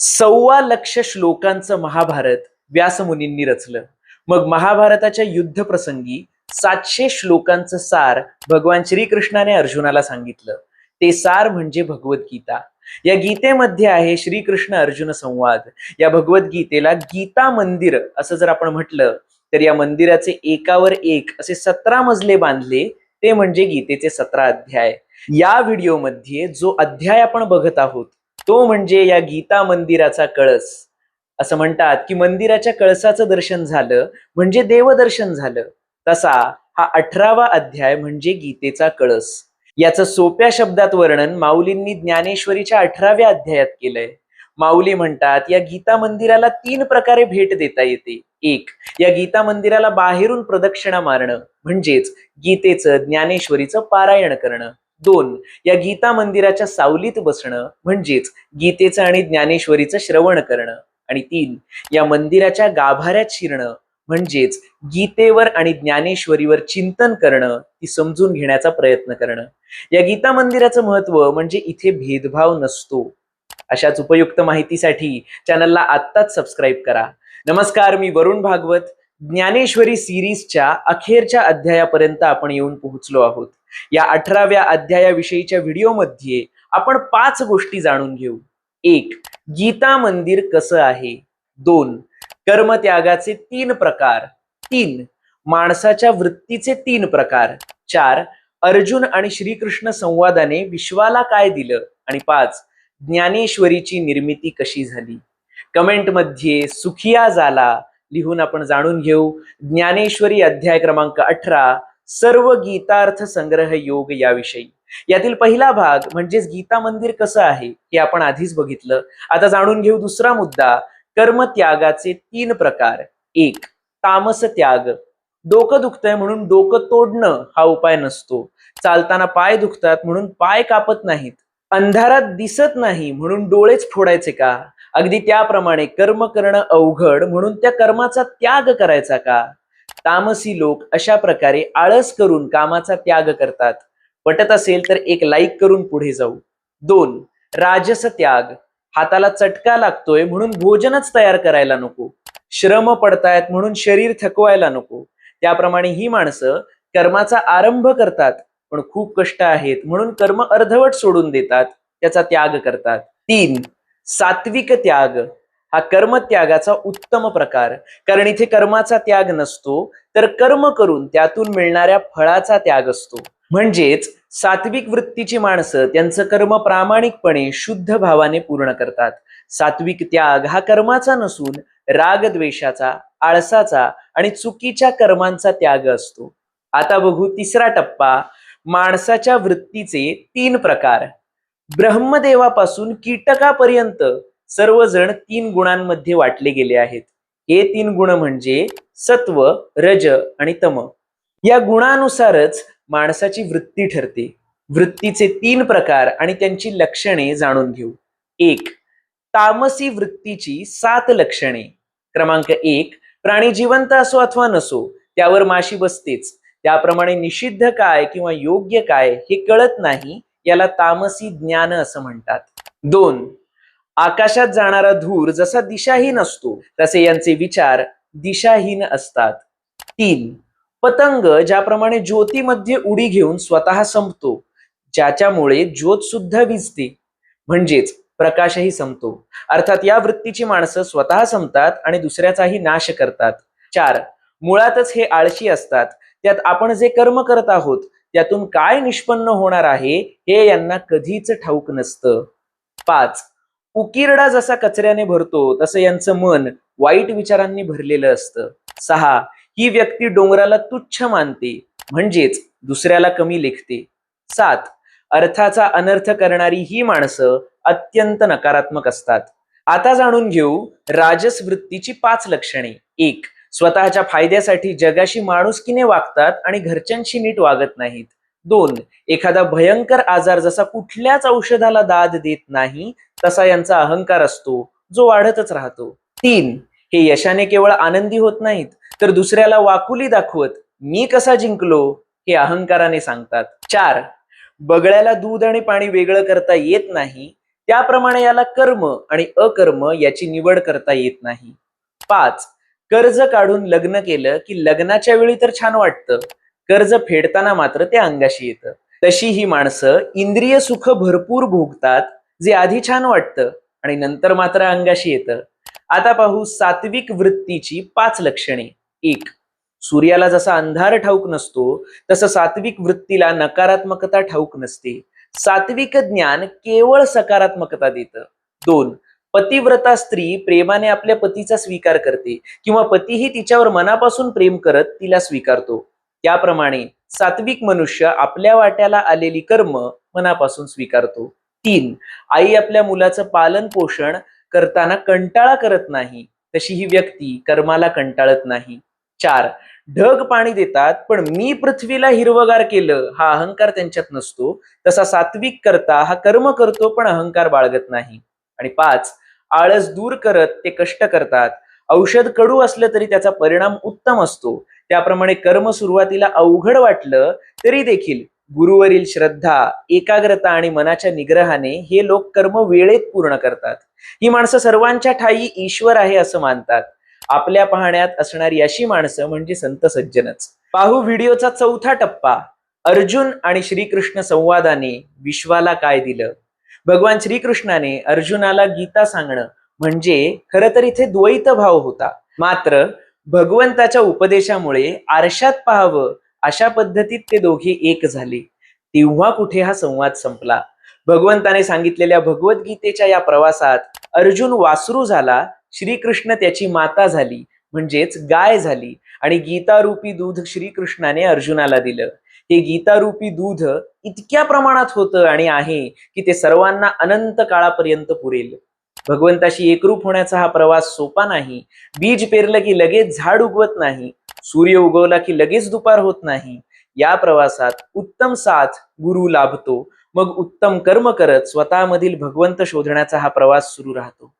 सव्वा लक्ष श्लोकांचं महाभारत व्यासमुनींनी रचलं. मग महाभारताच्या युद्ध प्रसंगी सातशे श्लोकांचं सार भगवान श्रीकृष्णाने अर्जुनाला सांगितलं. ते सार म्हणजे भगवद्गीता. या गीतेमध्ये आहे श्रीकृष्ण अर्जुन संवाद. या भगवद्गीतेला गीता मंदिर असं जर आपण म्हटलं तर या मंदिराचे एकावर एक असे सतरा मजले बांधले ते म्हणजे गीतेचे सतरा अध्याय. या व्हिडिओमध्ये जो अध्याय आपण बघत आहोत तो म्हणजे या गीता मंदिराचा कळस. असं म्हणतात की मंदिराच्या कळसाचं दर्शन झालं म्हणजे देवदर्शन झालं. तसा हा अठरावा अध्याय म्हणजे गीतेचा कळस. याचं सोप्या शब्दात वर्णन माऊलींनी ज्ञानेश्वरीच्या अठराव्या अध्यायात केलंय. माऊली म्हणतात या गीता मंदिराला तीन प्रकारे भेट देता येते. एक या गीता मंदिराला बाहेरून प्रदक्षिणा मारणं म्हणजेच गीतेचं ज्ञानेश्वरीचं पारायण करणं. दोन. या गीता मंदिराच्या सावलीत बसणं म्हणजेच गीतेचं आणि ज्ञानेश्वरीचं श्रवण करणं. आणि तीन या मंदिराच्या गाभाऱ्यात शिरणं म्हणजेच गीतेवर आणि ज्ञानेश्वरीवर चिंतन करणं ती समजून घेण्याचा प्रयत्न करणं. या गीता मंदिराचं महत्त्व म्हणजे इथे भेदभाव नसतो. अशाच उपयुक्त माहितीसाठी चॅनलला आत्ताच सबस्क्राईब करा. नमस्कार मी वरुण भागवत. ज्ञानेश्वरी सिरीजच्या अखेरच्या अध्यायापर्यंत आपण येऊन पोहोचलो आहोत. या अठराव्या अध्यायाविषयीच्या व्हिडिओमध्ये आपण पाच गोष्टी जाणून घेऊ. एक गीता मंदिर कसं आहे? दोन कर्मत्यागाचे तीन प्रकार. तीन माणसाच्या वृत्तीचे तीन प्रकार. चार अर्जुन आणि श्रीकृष्ण संवादाने विश्वाला काय दिलं? आणि पाच ज्ञानेश्वरीची निर्मिती कशी झाली? कमेंटमध्ये सुखिया झाला लिहून आपण जाणून घेऊ. ज्ञानेश्वरी अध्याय क्रमांक अठरा सर्व गीतार्थ संग्रह योग याविषयी. यातील पहिला भाग म्हणजेच गीता मंदिर कसं आहे हे आपण आधीच बघितलं. आता जाणून घेऊ दुसरा मुद्दा कर्मत्यागाचे तीन प्रकार. एक तामस त्याग. डोकं दुखतंय म्हणून डोकं तोडणं हा उपाय नसतो. चालताना पाय दुखतात म्हणून पाय कापत नाहीत. अंधारात दिसत नाही म्हणून डोळेच फोडायचे का? अगदी त्याप्रमाणे कर्म करणं अवघड म्हणून त्या कर्माचा त्याग करायचा का? तामसी लोक अशा प्रकारे आळस करून कामाचा त्याग करतात. पटत असेल तर एक लाईक करून पुढे जाऊ. दोन राजस त्याग. हाताला चटका लागतोय म्हणून भोजनच तयार करायला नको. श्रम पडतायत म्हणून शरीर थकवायला नको. त्याप्रमाणे ही माणसं कर्माचा आरंभ करतात पण खूप कष्ट आहेत म्हणून कर्म अर्धवट सोडून देतात त्याचा त्याग करतात. तीन सात्विक त्याग. हा कर्मत्यागाचा उत्तम प्रकार. कारण इथे कर्माचा त्याग नसतो तर कर्म करून त्यातून मिळणाऱ्या फळाचा त्याग असतो. म्हणजेच सात्विक वृत्तीची माणसं त्यांचं कर्म प्रामाणिकपणे शुद्ध भावाने पूर्ण करतात. सात्विक त्याग हा कर्माचा नसून रागद्वेषाचा आळसाचा आणि चुकीच्या कर्मांचा त्याग असतो. आता बघू तिसरा टप्पा माणसाच्या वृत्तीचे तीन प्रकार. ब्रह्मदेवापासून कीटकापर्यंत सर्वजण तीन गुणांमध्ये वाटले गेले आहेत. हे तीन गुण म्हणजे सत्व रज आणि तम. या गुणानुसारच माणसाची वृत्ती ठरते. वृत्तीचे तीन प्रकार आणि त्यांची लक्षणे जाणून घेऊ. एक तामसी वृत्तीची सात लक्षणे. क्रमांक एक प्राणी जिवंत असो अथवा नसो त्यावर माशी बसतेच. त्याप्रमाणे निषिद्ध काय किंवा योग्य काय हे कळत नाही याला तामसी ज्ञान असं म्हणतात. दोन आकाशात जाणारा धूर जसा दिशाहीन असतो तसे यांचे विचार दिशाहीन असतात. तीन पतंग ज्याप्रमाणे ज्योतीमध्ये उडी घेऊन स्वतः संपतो ज्याच्यामुळे ज्योत सुद्धा विजते म्हणजेच प्रकाशही संपतो. अर्थात या वृत्तीची माणसं स्वतः संपतात आणि दुसऱ्याचाही नाश करतात. चार मुळातच हे आळशी असतात. त्यात आपण जे कर्म करत आहोत त्यातून काय निष्पन्न होणार आहे हे यांना कधीच ठाऊक नसतं. पाच उकिरडा जसा कचऱ्याने भरतो तसं यांचं मन वाईट विचारांनी भरलेलं असतं. सहा ही व्यक्ती डोंगराला तुच्छ मानते म्हणजेच दुसऱ्याला कमी लेखते. सात अर्थाचा अनर्थ करणारी ही माणसं अत्यंत नकारात्मक असतात. आता जाणून घेऊ राजस वृत्तीची पाच लक्षणे. एक स्वतःच्या फायद्यासाठी जगाशी माणुसकीने वागतात आणि घरच्यांशी नीट वागत नाहीत. दोन एखादा भयंकर आजार जसा कुठल्याच औषधाला दाद देत नाही तसा यांचा अहंकार असतो जो वाढतच राहतो. तीन हे यशाने केवळ आनंदी होत नाहीत तर दुसऱ्याला वाकुली दाखवत मी कसा जिंकलो हे अहंकाराने सांगतात. चार बगळ्याला दूध आणि पाणी वेगळं करता येत नाही त्याप्रमाणे याला कर्म आणि अकर्म याची निवड करता येत नाही. पाच कर्ज काढून लग्न केलं की लग्नाच्या वेळी तर छान वाटतं कर्ज फेडताना मात्र ते अंगाशी येतं. तशी ही माणसं इंद्रिय सुख भरपूर भोगतात जे आधी छान वाटतं आणि नंतर मात्र अंगाशी येतं. आता पाहू सात्विक वृत्तीची पाच लक्षणे. एक सूर्याला जसा अंधार ठाऊक नसतो तसं सात्विक वृत्तीला नकारात्मकता ठाऊक नसते. सात्विक ज्ञान केवळ सकारात्मकता देतं. दोन पतिव्रता स्त्री प्रेमाने आपल्या पतीचा स्वीकार करते किंवा पतीही तिच्यावर मनापासून प्रेम करत तिला स्वीकारतो. त्याप्रमाणे सात्विक मनुष्य आपल्या वाट्याला आलेली कर्म मनापासून स्वीकारतो. तीन आई आपल्या मुलाचं पालन पोषण करताना कंटाळा करत नाही तशी ही व्यक्ती कर्माला कंटाळत नाही. चार ढग पाणी देतात पण मी पृथ्वीला हिरवगार केलं हा अहंकार त्यांच्यात नसतो. तसा सात्विक करता हा कर्म करतो पण अहंकार बाळगत नाही. आणि पाच आळस दूर करत ते कष्ट करतात. औषध कडू असलं तरी त्याचा परिणाम उत्तम असतो. त्याप्रमाणे कर्म सुरुवातीला अवघड वाटलं तरी देखील गुरुवरील श्रद्धा एकाग्रता आणि मनाच्या निग्रहाने हे लोक कर्म वेळेत पूर्ण करतात. ही माणसं सर्वांच्या ठाई ईश्वर आहे असं मानतात. आपल्या पाहण्यात असणारी अशी माणसं म्हणजे संत सज्जनच. पाहू व्हिडिओचा चौथा टप्पा अर्जुन आणि श्रीकृष्ण संवादाने विश्वाला काय दिलं? भगवान श्रीकृष्णाने अर्जुनाला गीता सांगणं म्हणजे खरं तर इथे द्वैत भाव होता. मात्र भगवंताच्या उपदेशामुळे आरशात पाहावं अशा पद्धतीत ते दोघे एक झाले. तेव्हा कुठे हा संवाद संपला? भगवंताने सांगितलेल्या भगवद्गीतेच्या या प्रवासात अर्जुन वासरू झाला श्रीकृष्ण त्याची माता झाली म्हणजेच गाय झाली आणि गीतारूपी दूध श्रीकृष्णाने अर्जुनाला दिलं. हे गीतारूपी दूध इतक्या प्रमाणात होतं आणि आहे की ते सर्वांना अनंत काळापर्यंत पुरेल. भगवंताशी एकरूप होण्याचा हा प्रवास सोपा नाही. बीज पेरलं की लगेच झाड उगवत नाही. सूर्य उगवला की लगेच दुपार होत नाही. या प्रवासात उत्तम साथ गुरु लाभतो. मग उत्तम कर्म करत स्वतःमधील भगवंत शोधण्याचा हा प्रवास सुरू राहतो.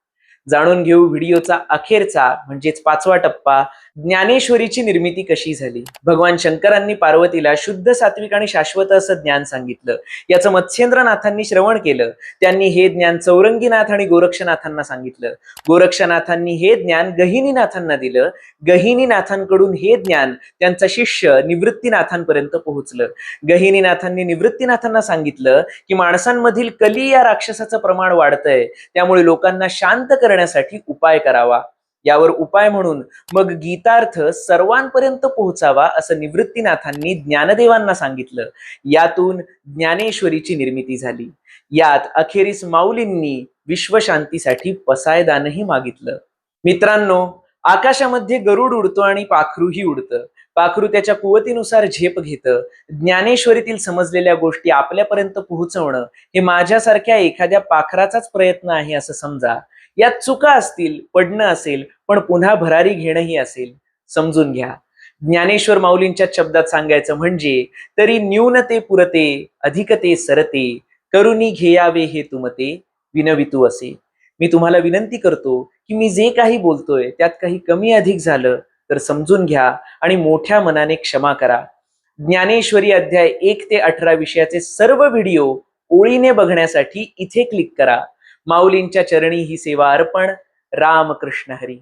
जाणून घेऊ व्हिडिओचा अखेरचा म्हणजेच पाचवा टप्पा ज्ञानेश्वरीची निर्मिती कशी झाली? भगवान शंकरांनी पार्वतीला शुद्ध सात्विक आणि शाश्वत असं ज्ञान सांगितलं. याचं मत्स्येंद्रनाथांनी श्रवण केलं. त्यांनी हे ज्ञान चौरंगीनाथ आणि गोरक्षनाथांना सांगितलं. गोरक्षनाथांनी हे ज्ञान गहिनीनाथांना दिलं. गहिनीनाथांकडून हे ज्ञान त्यांचा शिष्य निवृत्तीनाथांपर्यंत पोहोचलं. गहिनीनाथांनी निवृत्तीनाथांना सांगितलं की माणसांमधील कली या राक्षसाचं प्रमाण वाढतंय. त्यामुळे लोकांना शांत करण्यासाठी उपाय करावा. यावर उपाय म्हणून मग गीतार्थ सर्वांपर्यंत पोहोचावा असं निवृत्तीनाथांनी ज्ञानदेवांना सांगितलं. यातून ज्ञानेश्वरीची निर्मिती झाली. यात अखेरीस माऊलींनी विश्वशांतीसाठी पसायदानही मागितलं. मित्रांनो आकाशामध्ये गरुड उडतो आणि पाखरूही उडतं. पाखरू त्याच्या कुवतीनुसार झेप घेतं. ज्ञानेश्वरीतील समजलेल्या गोष्टी आपल्यापर्यंत पोहोचवणं हे माझ्यासारख्या एखाद्या पाखराचाच प्रयत्न आहे असं समजा. यात चुका असतील पडणं असेल पण पुन्हा भरारी घेणंही असेल. समजून घ्या. ज्ञानेश्वर माऊलींच्या शब्दात सांगायचं म्हणजे तरी न्यूनते पुरते अधिकते सरते करुणी घेयावे हे तुमते विनवितू असे. मी तुम्हाला विनंती करतो की मी जे काही बोलतोय त्यात काही कमी अधिक झालं तर समजून घ्या आणि मोठ्या मनाने क्षमा करा. ज्ञानेश्वरी अध्याय एक ते अठरा विषयाचे सर्व व्हिडिओ ओळीने बघण्यासाठी इथे क्लिक करा. माऊलींच्या चरणी ही सेवा अर्पण. रामकृष्ण हरी.